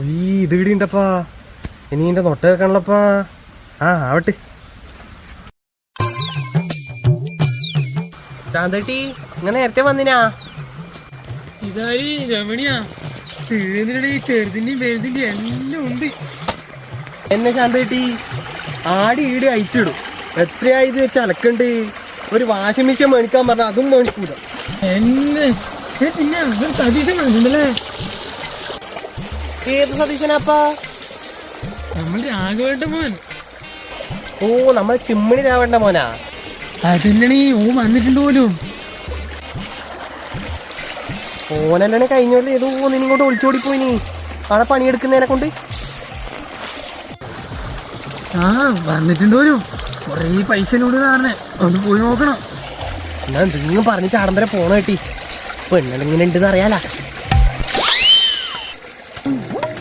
ഉണ്ടപ്പാ ഇനി എന്റെ നൊട്ട വെക്കണല്ലപ്പാ ആ ആവട്ടെ. ശാന്തട്ടി ഇങ്ങനെ നേരത്തെ വന്നിനാ? ഇതായി രമണിയാ? തീർന്നിടെ ചെറുതിന്റെയും വലുതിന്റെയും എല്ലാം ഉണ്ട്. എന്നെ ശാന്തേട്ടി? ആടി ഈടി അയച്ചിടും എത്രയായത് വെച്ച് അലക്കണ്ട്? ഒരു വാഷിംഗ് മെഷീൻ മേടിക്കാൻ പറഞ്ഞാൽ അതും മേടിക്കൂല. എന്നെ? പിന്നെ സതീശൻ ഏത് സതീശനാപ്പാ നമ്മൾ രാഘവേട്ട മോൻ. ഓ നമ്മൾ ചിമ്മിണി രാവേണ്ട മോനാ. അതല്ലണീ ഓ വന്നിട്ടുണ്ട് പോലും. ഓനല്ലാണ് കഴിഞ്ഞല്ലേ ഏതോ നിന്നിങ്ങോട്ട് ഒളിച്ചോടി പോയി നീ. അവിടെ പണിയെടുക്കുന്നതിനെ കൊണ്ട്. ആ വന്നിട്ടുണ്ട് പോലും. കൊറേ പൈസ കാരണം ഒന്ന് പോയി നോക്കണം. എന്നാ എന്തെങ്കിലും പറഞ്ഞിട്ട് ആടം വരെ പോണ കേട്ടി പെണ്ണെങ്ങനെ ഉണ്ടെന്ന് അറിയാലാ. Mm-hmm.